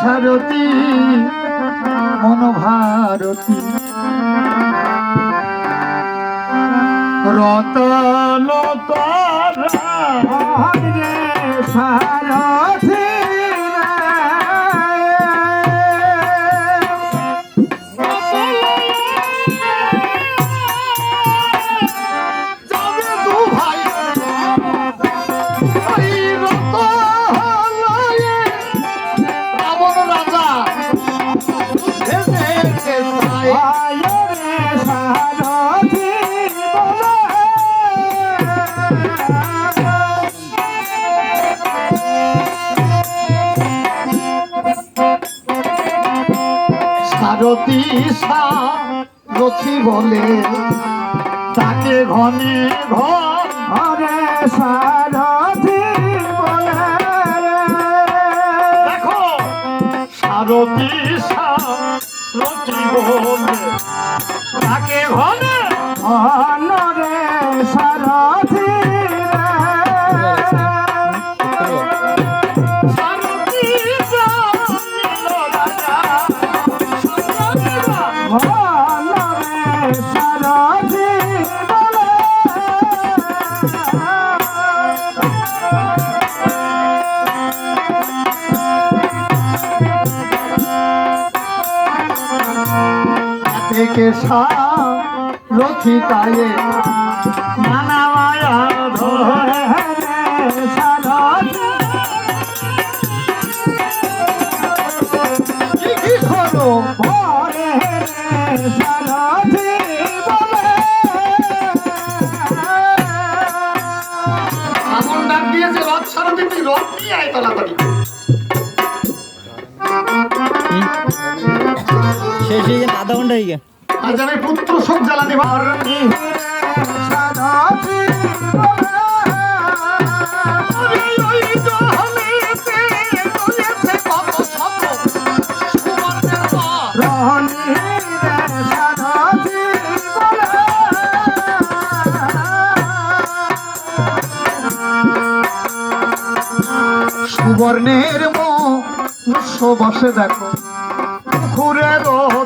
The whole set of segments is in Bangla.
সারথি মনোভারতী রতন তারা রে সারথী বলে তাকে ঘনে ঘর সারথী বলে দেখো সারথী সারথী বলে তাকে ঘনে ঘনরে সারথী থেকে সারথি তায়ে নানা মায়া ধরে সারথি কি কি হলো ডাক দিয়েছে রথ সারথি, তুই রথ নিয়ে আয় তাড়াতাড়ি। আধা পুত্র ভারণী সুবর্ণের মুখ বসে দেখো পুকুরের তীরে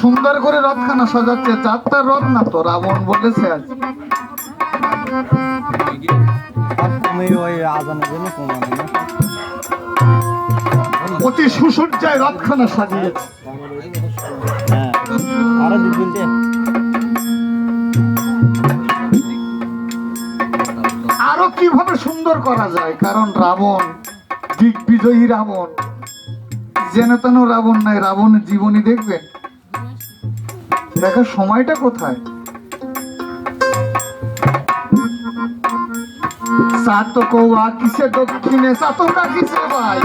সুন্দর করে রথখানা সাজাচ্ছে চারটা রথ না তো রাবণ বলেছে আজ। অতি সুসজ্জায় রথখানা সাজিয়েছে হ্যাঁ আরও আরও কীভাবে সুন্দর করা যায়? কারণ রাবণ দিগ্বিজয়ী রাবণ। যেন তেন রাবণ নাই রাবণের জীবনী দেখবেন? দেখার সময়টা কোথায়? সাত কৌয়া কিসে দক্ষিণে? সাতটা কিসে ভাই?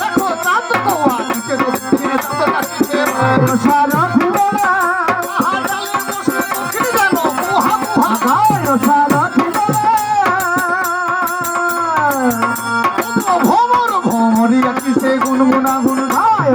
দেখো সাত কৌয়া কিসে দক্ষিণে? সাতটা কিসে ভাই? ভ্রমর ভ্রমরিয়া কিসে গুনগুনা গুন গায়